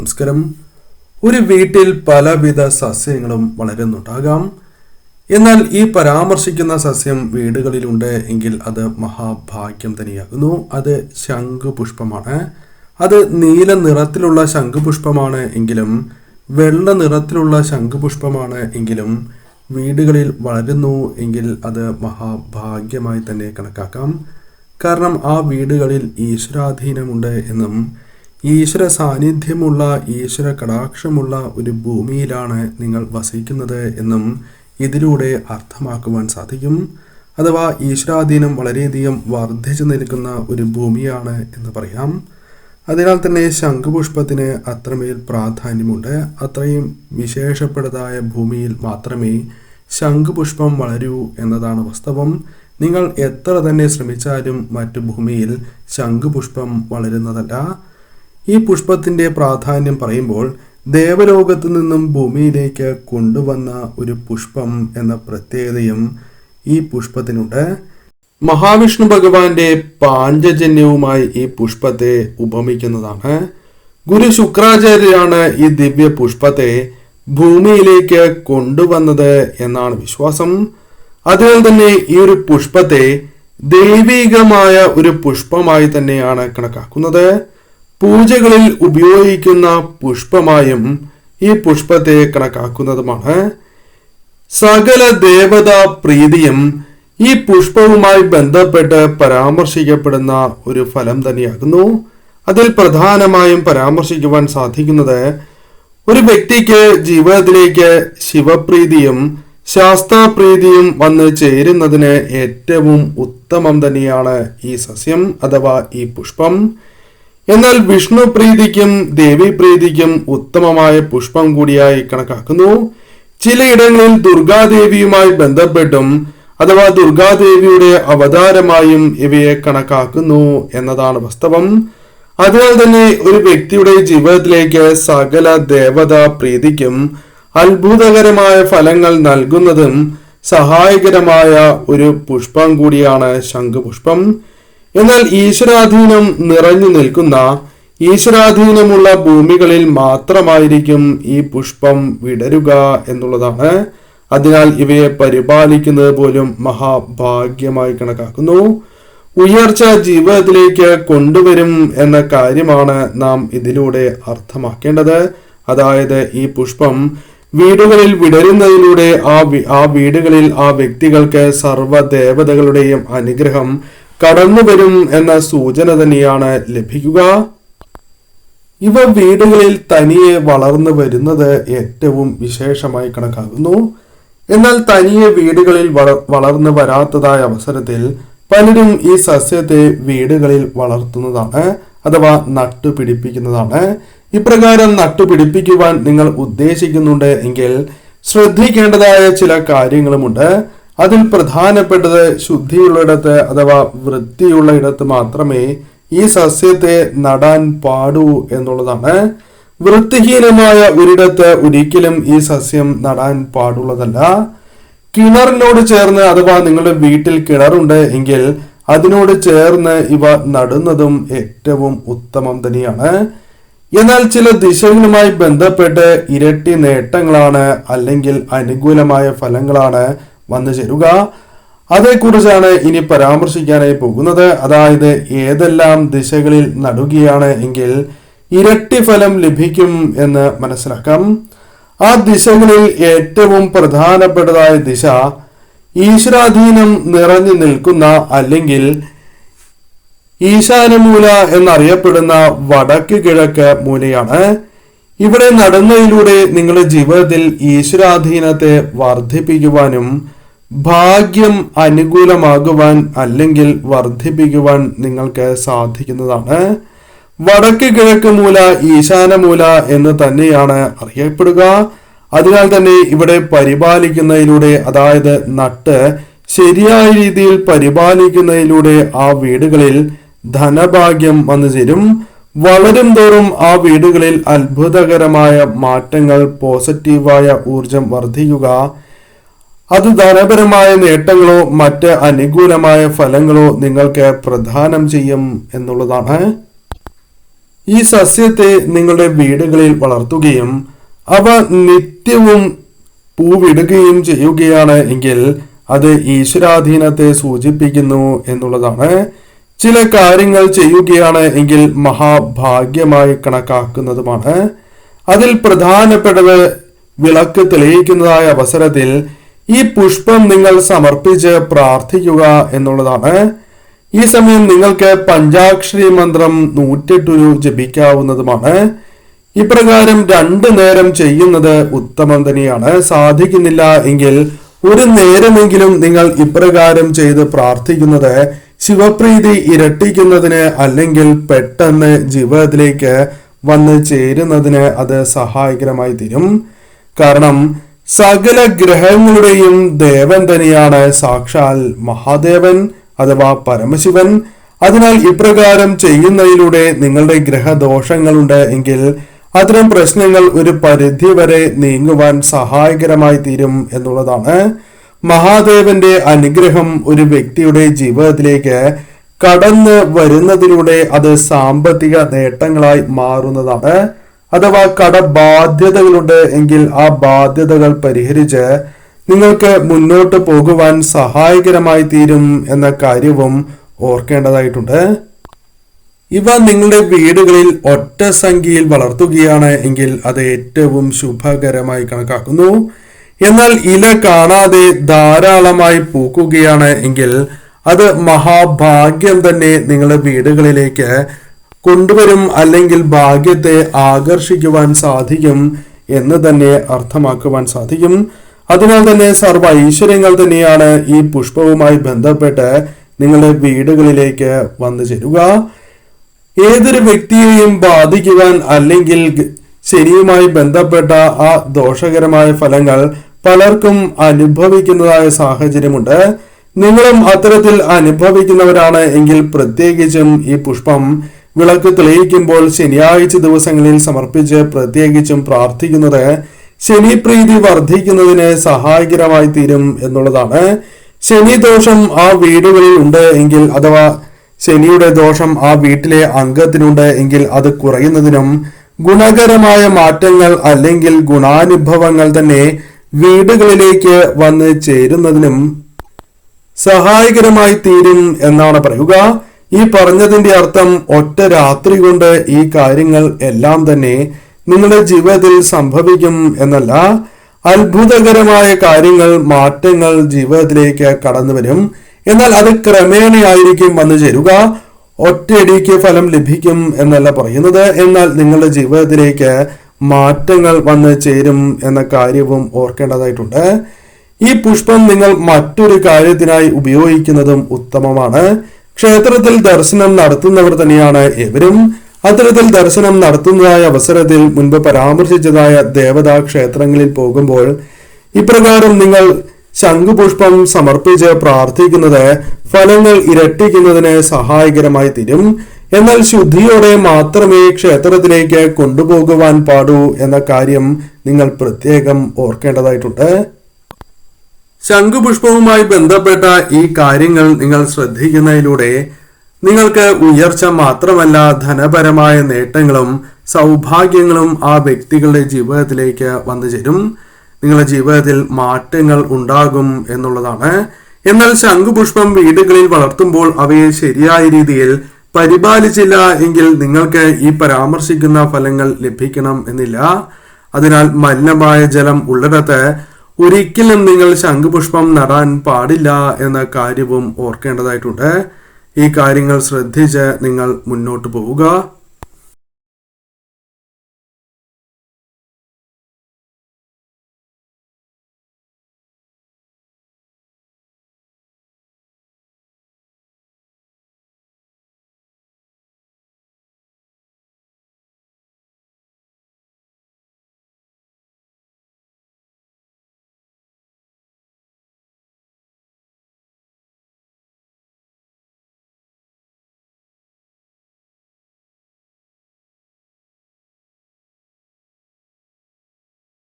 നമസ്കാരം. ഒരു വീട്ടിൽ പലവിധ സസ്യങ്ങളും വളരുന്നുണ്ടാകാം. എന്നാൽ ഈ പരാമർശിക്കുന്ന സസ്യം വീടുകളിലുണ്ട് എങ്കിൽ അത് മഹാഭാഗ്യം തന്നെയാകുന്നു. അത് ശംഖുപുഷ്പമാണ്. അത് നീല നിറത്തിലുള്ള ശംഖുപുഷ്പമാണ് എങ്കിലും വെള്ള നിറത്തിലുള്ള ശംഖുപുഷ്പമാണ് എങ്കിലും വീടുകളിൽ വളരുന്നു എങ്കിൽ അത് മഹാഭാഗ്യമായി തന്നെ കണക്കാക്കാം. കാരണം ആ വീടുകളിൽ ഈശ്വരാധീനമുണ്ട് എന്നും ഈശ്വര സാന്നിധ്യമുള്ള ഈശ്വര കടാക്ഷമുള്ള ഒരു ഭൂമിയിലാണ് നിങ്ങൾ വസിക്കുന്നത് എന്നും ഇതിലൂടെ അർത്ഥമാക്കുവാൻ സാധിക്കും. അഥവാ ഈശ്വരാധീനം വളരെയധികം വർദ്ധിച്ചു നിൽക്കുന്ന ഒരു ഭൂമിയാണ് എന്ന് പറയാം. അതിനാൽ തന്നെ ശംഖുപുഷ്പത്തിന് അത്രമേൽ പ്രാധാന്യമുണ്ട്. അത്രയും വിശേഷപ്പെട്ടതായ ഭൂമിയിൽ മാത്രമേ ശംഖുപുഷ്പം വളരൂ എന്നതാണ് വാസ്തവം. നിങ്ങൾ എത്ര തന്നെ ശ്രമിച്ചാലും മറ്റു ഭൂമിയിൽ ശംഖുപുഷ്പം വളരുന്നതല്ല. ഈ പുഷ്പത്തിന്റെ പ്രാധാന്യം പറയുമ്പോൾ ദേവലോകത്തു നിന്നും ഭൂമിയിലേക്ക് കൊണ്ടുവന്ന ഒരു പുഷ്പം എന്ന പ്രത്യേകതയും ഈ പുഷ്പത്തിനുണ്ട്. മഹാവിഷ്ണു ഭഗവാന്റെ പാഞ്ചജന്യവുമായി ഈ പുഷ്പത്തെ ഉപമിക്കുന്നതാണ്. ഗുരു ശുക്രാചാര്യരാണ് ഈ ദിവ്യ പുഷ്പത്തെ ഭൂമിയിലേക്ക് കൊണ്ടുവന്നത് എന്നാണ് വിശ്വാസം. അതിനാൽ തന്നെ ഈ ഒരു പുഷ്പത്തെ ദൈവികമായ ഒരു പുഷ്പമായി തന്നെയാണ് കണക്കാക്കുന്നത്. പൂജകളിൽ ഉപയോഗിക്കുന്ന പുഷ്പമായും ഈ പുഷ്പത്തെ കണക്കാക്കുന്നതുമാണ്. സകല ദേവതാ പ്രീതിയും ഈ പുഷ്പവുമായി ബന്ധപ്പെട്ട് പരാമർശിക്കപ്പെടുന്ന ഒരു ഫലം തന്നെയാകുന്നു. അതിൽ പ്രധാനമായും പരാമർശിക്കുവാൻ സാധിക്കുന്നത് ഒരു വ്യക്തിക്ക് ജീവിതത്തിലേക്ക് ശിവപ്രീതിയും ശാസ്താപ്രീതിയും വന്ന് ചേരുന്നതിന് ഏറ്റവും ഉത്തമം തന്നെയാണ് ഈ സസ്യം അഥവാ ഈ പുഷ്പം. എന്നാൽ വിഷ്ണു പ്രീതിക്കും ദേവി പ്രീതിക്കും ഉത്തമമായ പുഷ്പം കൂടിയായി കണക്കാക്കുന്നു. ചിലയിടങ്ങളിൽ ദുർഗാദേവിയുമായി ബന്ധപ്പെട്ടും അഥവാ ദുർഗാദേവിയുടെ അവതാരമായും ഇവയെ കണക്കാക്കുന്നു എന്നതാണ് വാസ്തവം. അതിനാൽ തന്നെ ഒരു വ്യക്തിയുടെ ജീവിതത്തിലേക്ക് സകല ദേവത പ്രീതിക്കും അത്ഭുതകരമായ ഫലങ്ങൾ നൽകുന്നതും സഹായകരമായ ഒരു പുഷ്പം കൂടിയാണ് ശംഖുപുഷ്പം. എന്നാൽ ഈശ്വരാധീനം നിറഞ്ഞു നിൽക്കുന്ന ഈശ്വരാധീനമുള്ള ഭൂമികളിൽ മാത്രമായിരിക്കും ഈ പുഷ്പം വിടരുക എന്നുള്ളതാണ്. അതിനാൽ ഇവയെ പരിപാലിക്കുന്നത് പോലും മഹാഭാഗ്യമായി കണക്കാക്കുന്നു. ഉയർച്ച ജീവിതത്തിലേക്ക് കൊണ്ടുവരും എന്ന കാര്യമാണ് നാം ഇതിലൂടെ അർത്ഥമാക്കേണ്ടത്. അതായത് ഈ പുഷ്പം വീടുകളിൽ വിടരുന്നതിലൂടെ ആ ആ വീടുകളിൽ ആ വ്യക്തികൾക്ക് സർവ ദേവതകളുടെയും അനുഗ്രഹം കടന്നു വരും എന്ന സൂചന തന്നെയാണ് ലഭിക്കുക. ഇവ വീടുകളിൽ തനിയെ വളർന്നു വരുന്നത് ഏറ്റവും വിശേഷമായി കണക്കാക്കുന്നു. എന്നാൽ തനിയെ വീടുകളിൽ വളർന്നു വരാത്തതായ അവസരത്തിൽ പലരും ഈ സസ്യത്തെ വീടുകളിൽ വളർത്തുന്നതാണ് അഥവാ നട്ടുപിടിപ്പിക്കുന്നതാണ്. ഇപ്രകാരം നട്ടുപിടിപ്പിക്കുവാൻ നിങ്ങൾ ഉദ്ദേശിക്കുന്നുണ്ട് എങ്കിൽ ശ്രദ്ധിക്കേണ്ടതായ ചില കാര്യങ്ങളുമുണ്ട്. അതിൽ പ്രധാനപ്പെട്ടത് ശുദ്ധിയുള്ളിടത്ത് അഥവാ വൃത്തിയുള്ള ഇടത്ത് മാത്രമേ ഈ സസ്യത്തെ നടാൻ പാടൂ എന്നുള്ളതാണ്. വൃത്തിഹീനമായ ഒരിടത്ത് ഒരിക്കലും ഈ സസ്യം നടാൻ പാടുള്ളതല്ല. കിണറിനോട് ചേർന്ന് അഥവാ നിങ്ങളുടെ വീട്ടിൽ കിണറുണ്ട് എങ്കിൽ അതിനോട് ചേർന്ന് ഇവ നടുന്നതും ഏറ്റവും ഉത്തമം തന്നെയാണ്. എന്നാൽ ചില ദിശകളുമായി ബന്ധപ്പെട്ട് ഇരട്ടി നേട്ടങ്ങളാണ് അല്ലെങ്കിൽ അനുകൂലമായ ഫലങ്ങളാണ് വന്നു ചേരുക. അതേക്കുറിച്ചാണ് ഇനി പരാമർശിക്കാനായി പോകുന്നത്. അതായത് ഏതെല്ലാം ദിശകളിൽ നടുകയാണ് എങ്കിൽ ഇരട്ടി ഫലം ലഭിക്കും എന്ന് മനസ്സിലാക്കാം. ആ ദിശകളിൽ ഏറ്റവും പ്രധാനപ്പെട്ടതായ ദിശ ഈശ്വരാധീനം നിറഞ്ഞു നിൽക്കുന്ന അല്ലെങ്കിൽ ഈശാനമൂല എന്നറിയപ്പെടുന്ന വടക്ക് കിഴക്ക് മൂലയാണ്. ഇവിടെ നടന്നതിലൂടെ നിങ്ങളുടെ ജീവിതത്തിൽ ഈശ്വരാധീനത്തെ വർദ്ധിപ്പിക്കുവാനും ഭാഗ്യം അനുകൂലമാകുവാൻ അല്ലെങ്കിൽ വർദ്ധിപ്പിക്കുവാൻ നിങ്ങൾക്ക് സാധിക്കുന്നതാണ്. വടക്ക് കിഴക്ക് മൂല ഈശാന മൂല എന്ന് തന്നെയാണ് അറിയപ്പെടുക. അതിനാൽ തന്നെ ഇവിടെ പരിപാലിക്കുന്നതിലൂടെ അതായത് നട്ട് ശരിയായ രീതിയിൽ പരിപാലിക്കുന്നതിലൂടെ ആ വീടുകളിൽ ധനഭാഗ്യം വന്നു ചേരും. വളരും തോറും ആ വീടുകളിൽ അത്ഭുതകരമായ മാറ്റങ്ങൾ പോസിറ്റീവായ ഊർജം വർദ്ധിക്കുക. അത് ധനപരമായ നേട്ടങ്ങളോ മറ്റ് അനുകൂലമായ ഫലങ്ങളോ നിങ്ങൾക്ക് പ്രദാനം ചെയ്യും എന്നുള്ളതാണ്. ഈ സസ്യത്തെ നിങ്ങളുടെ വീടുകളിൽ വളർത്തുകയും അവ നിത്യവും പൂവിടുകയും ചെയ്യുകയാണ് എങ്കിൽ അത് ഈശ്വരാധീനത്തെ സൂചിപ്പിക്കുന്നു എന്നുള്ളതാണ്. ചില കാര്യങ്ങൾ ചെയ്യുകയാണ് എങ്കിൽ മഹാഭാഗ്യമായി കണക്കാക്കുന്നതുമാണ്. അതിൽ പ്രധാനപ്പെട്ടത് വിളക്ക് തെളിയിക്കുന്നതായ അവസരത്തിൽ ഈ പുഷ്പം നിങ്ങൾ സമർപ്പിച്ച് പ്രാർത്ഥിക്കുക എന്നുള്ളതാണ്. ഈ സമയം നിങ്ങൾക്ക് പഞ്ചാക്ഷരി മന്ത്രം നൂറ്റെട്ടൊരു ജപിക്കാവുന്നതുമാണ്. ഇപ്രകാരം രണ്ടു നേരം ചെയ്യുന്നത് ഉത്തമം തന്നെയാണ്. സാധിക്കുന്നില്ല എങ്കിൽ ഒരു നേരമെങ്കിലും നിങ്ങൾ ഇപ്രകാരം ചെയ്ത് പ്രാർത്ഥിക്കുന്നത് ശിവപ്രീതി ഇരട്ടിക്കുന്നതിന് അല്ലെങ്കിൽ പെട്ടെന്ന് ജീവിതത്തിലേക്ക് വന്ന് ചേരുന്നതിന് അത് സഹായകരമായി തീരും. കാരണം സകല ഗ്രഹങ്ങളുടെയും ദേവൻ തന്നെയാണ് സാക്ഷാൽ മഹാദേവൻ അഥവാ പരമശിവൻ. അതിനാൽ ഇപ്രകാരം ചെയ്യുന്നതിലൂടെ നിങ്ങളുടെ ഗ്രഹദോഷങ്ങളുണ്ട് എങ്കിൽ അത്തരം പ്രശ്നങ്ങൾ ഒരു പരിധി വരെ നീങ്ങുവാൻ സഹായകരമായി തീരും എന്നുള്ളതാണ്. മഹാദേവന്റെ അനുഗ്രഹം ഒരു വ്യക്തിയുടെ ജീവിതത്തിലേക്ക് കടന്നു വരുന്നതിലൂടെ അത് സാമ്പത്തിക നേട്ടങ്ങളായി മാറുന്നതാണ്. അഥവാ കടബാധ്യതകളുണ്ട് എങ്കിൽ ആ ബാധ്യതകൾ പരിഹരിച്ച് നിങ്ങൾക്ക് മുന്നോട്ട് പോകുവാൻ സഹായകരമായി തീരും എന്ന കാര്യവും ഓർക്കേണ്ടതായിട്ടുണ്ട്. ഇവ നിങ്ങളുടെ വീടുകളിൽ ഒറ്റ സംഖ്യയിൽ വളർത്തുകയാണ് എങ്കിൽ അത് ഏറ്റവും ശുഭകരമായി കണക്കാക്കുന്നു. എന്നാൽ ഇല കാണാതെ ധാരാളമായി പൂക്കുകയാണ് എങ്കിൽ അത് മഹാഭാഗ്യം തന്നെ നിങ്ങളുടെ വീടുകളിലേക്ക് കൊണ്ടുവരും അല്ലെങ്കിൽ ഭാഗ്യത്തെ ആകർഷിക്കുവാൻ സാധിക്കും എന്ന് തന്നെ അർത്ഥമാക്കുവാൻ സാധിക്കും. അതിനാൽ തന്നെ സർവ ഐശ്വര്യങ്ങൾ തന്നെയാണ് ഈ പുഷ്പവുമായി ബന്ധപ്പെട്ട് നിങ്ങളുടെ വീടുകളിലേക്ക് വന്നു ചേരുക. ഏതൊരു വ്യക്തിയെയും ബാധിക്കുവാൻ അല്ലെങ്കിൽ ശരിയുമായി ബന്ധപ്പെട്ട ആ ദോഷകരമായ ഫലങ്ങൾ പലർക്കും അനുഭവിക്കുന്നതായ സാഹചര്യമുണ്ട്. നിങ്ങളും അത്തരത്തിൽ അനുഭവിക്കുന്നവരാണ് എങ്കിൽ പ്രത്യേകിച്ചും ഈ പുഷ്പം വിളക്ക് തെളിയിക്കുമ്പോൾ ശനിയാഴ്ച ദിവസങ്ങളിൽ സമർപ്പിച്ച് പ്രത്യേകിച്ചും പ്രാർത്ഥിക്കുന്നത് ശനി പ്രീതി വർദ്ധിക്കുന്നതിന് സഹായകരമായി തീരും എന്നുള്ളതാണ്. ശനി ദോഷം ആ വീടുകളിൽ ഉണ്ട് എങ്കിൽ അഥവാ ശനിയുടെ ദോഷം ആ വീട്ടിലെ അംഗത്തിനുണ്ട് എങ്കിൽ അത് കുറയുന്നതിനും ഗുണകരമായ മാറ്റങ്ങൾ അല്ലെങ്കിൽ ഗുണാനുഭവങ്ങൾ തന്നെ വീടുകളിലേക്ക് വന്ന് ചേരുന്നതിനും സഹായകരമായി തീരും എന്നാണ് പറയുക. ഈ പറഞ്ഞതിന്റെ അർത്ഥം ഒറ്റ രാത്രി കൊണ്ട് ഈ കാര്യങ്ങൾ എല്ലാം തന്നെ നിങ്ങളുടെ ജീവിതത്തിൽ സംഭവിക്കും എന്നല്ല. അത്ഭുതകരമായ കാര്യങ്ങൾ മാറ്റങ്ങൾ ജീവിതത്തിലേക്ക് കടന്നു വരും. എന്നാൽ അത് ക്രമേണയായിരിക്കും വന്നു ചേരുക. ഒറ്റയടിക്ക് ഫലം ലഭിക്കും എന്നല്ല പറയുന്നത്. എന്നാൽ നിങ്ങളുടെ ജീവിതത്തിലേക്ക് മാറ്റങ്ങൾ വന്നു ചേരും എന്ന കാര്യവും ഓർക്കേണ്ടതായിട്ടുണ്ട്. ഈ പുഷ്പം നിങ്ങൾ മറ്റൊരു കാര്യത്തിനായി ഉപയോഗിക്കുന്നതും ഉത്തമമാണ്. ക്ഷേത്രത്തിൽ ദർശനം നടത്തുന്നവർ തന്നെയാണ് ഇവരും. അത്തരത്തിൽ ദർശനം നടത്തുന്നതായ അവസരത്തിൽ മുൻപ് പരാമർശിച്ചതായ ദേവതാ ക്ഷേത്രങ്ങളിൽ പോകുമ്പോൾ ഇപ്രകാരം നിങ്ങൾ ശംഖുപുഷ്പം സമർപ്പിച്ച് പ്രാർത്ഥിക്കുന്നത് ഫലങ്ങൾ ഇരട്ടിക്കുന്നതിന് സഹായകരമായി തീരും. എന്നാൽ ശുദ്ധിയോടെ മാത്രമേ ക്ഷേത്രത്തിലേക്ക് കൊണ്ടുപോകുവാൻ പാടൂ എന്ന കാര്യം നിങ്ങൾ പ്രത്യേകം ഓർക്കേണ്ടതായിട്ടുണ്ട്. ശംഖുപുഷ്പവുമായി ബന്ധപ്പെട്ട ഈ കാര്യങ്ങൾ നിങ്ങൾ ശ്രദ്ധിക്കുന്നതിലൂടെ നിങ്ങൾക്ക് ഉയർച്ച മാത്രമല്ല ധനപരമായ നേട്ടങ്ങളും സൗഭാഗ്യങ്ങളും ആ വ്യക്തികളുടെ ജീവിതത്തിലേക്ക് വന്നു ചേരും. നിങ്ങളുടെ ജീവിതത്തിൽ മാറ്റങ്ങൾ ഉണ്ടാകും എന്നുള്ളതാണ്. എന്നാൽ ശംഖുപുഷ്പം വീടുകളിൽ വളർത്തുമ്പോൾ അവയെ ശരിയായ രീതിയിൽ പരിപാലിച്ചില്ല എങ്കിൽ നിങ്ങൾക്ക് ഈ പരാമർശിക്കുന്ന ഫലങ്ങൾ ലഭിക്കണം എന്നില്ല. അതിനാൽ മലിനമായ ജലം ഉള്ളിടത്ത് ഒരിക്കലും നിങ്ങൾ ശംഖുപുഷ്പം നടാൻ പാടില്ല എന്ന കാര്യവും ഓർക്കേണ്ടതായിട്ടുണ്ട്. ഈ കാര്യങ്ങൾ ശ്രദ്ധിച്ച് നിങ്ങൾ മുന്നോട്ട് പോവുക.